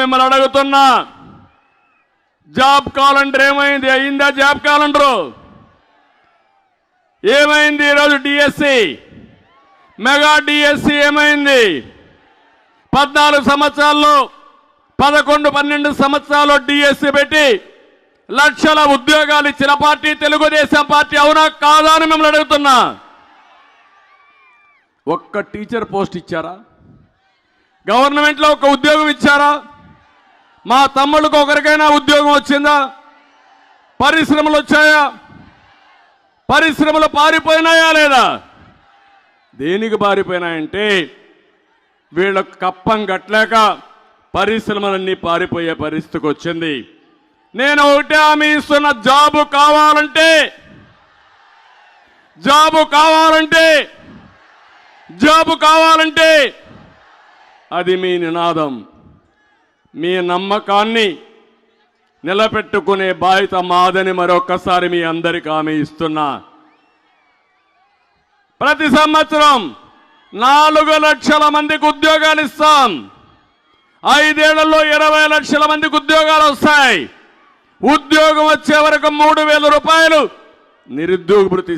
మిమ్మల్ని అడుగుతున్నా. Job calendar ఏమైంది? అయిందా జాబ్ క్యాలెండరు? ఏమైంది ఈరోజు డిఎస్సి మెగా డిఎస్సి ఏమైంది? పద్నాలుగు సంవత్సరాల్లో పదకొండు పన్నెండు సంవత్సరాలు డిఎస్సి పెట్టి లక్షల ఉద్యోగాలు ఇచ్చిన పార్టీ తెలుగుదేశం పార్టీ అవునా కాదా అని మిమ్మల్ని అడుగుతున్నా. ఒక్క టీచర్ పోస్ట్ ఇచ్చారా? గవర్నమెంట్లో ఒక ఉద్యోగం ఇచ్చారా? మా తమ్ముళ్ళకు ఒకరికైనా ఉద్యోగం వచ్చిందా? పరిశ్రమలు వచ్చాయా? పరిశ్రమలు పారిపోయినాయా లేదా? దేనికి పారిపోయినాయంటే వీళ్ళకు కప్పం కట్టలేక పరిశ్రమలన్నీ పారిపోయే పరిస్థితికి వచ్చింది. నేను ఒకటే హామీ ఇస్తున్న జాబు కావాలంటే జాబు కావాలంటే జాబు కావాలంటే అది మీ నినాదం. మీ నమ్మకాన్ని నిలబెట్టుకునే బాధ్యత మాదని మరొకసారి మీ అందరికి హామీ ఇస్తున్నా. ప్రతి సంవత్సరం నాలుగు లక్షల మందికి ఉద్యోగాలు ఇస్తాం. ఐదేళ్ళలో ఇరవై లక్షల మందికి ఉద్యోగాలు వస్తాయి. ఉద్యోగం వచ్చే వరకు మూడు వేల రూపాయలు నిరుద్యోగ భృతి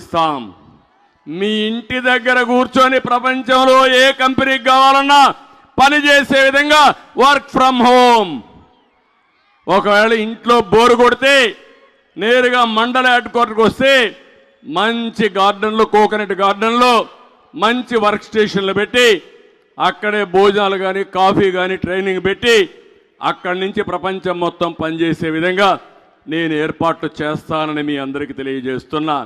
మీ ఇంటి దగ్గర కూర్చొని ప్రపంచంలో ఏ కంపెనీకి కావాలన్నా పని చేసే విధంగా వర్క్ ఫ్రమ్ హోమ్. ఒకవేళ ఇంట్లో బోరు కొడితే నేరుగా మండల హెడ్ క్వార్టర్కి వస్తే మంచి గార్డెన్లో కోకోనట్ గార్డెన్లో మంచి వర్క్ స్టేషన్లు పెట్టి అక్కడే భోజనాలు కానీ కాఫీ కానీ ట్రైనింగ్ పెట్టి అక్కడి నుంచి ప్రపంచం మొత్తం పనిచేసే విధంగా నేను ఏర్పాట్లు చేస్తానని మీ అందరికీ తెలియజేస్తున్నా.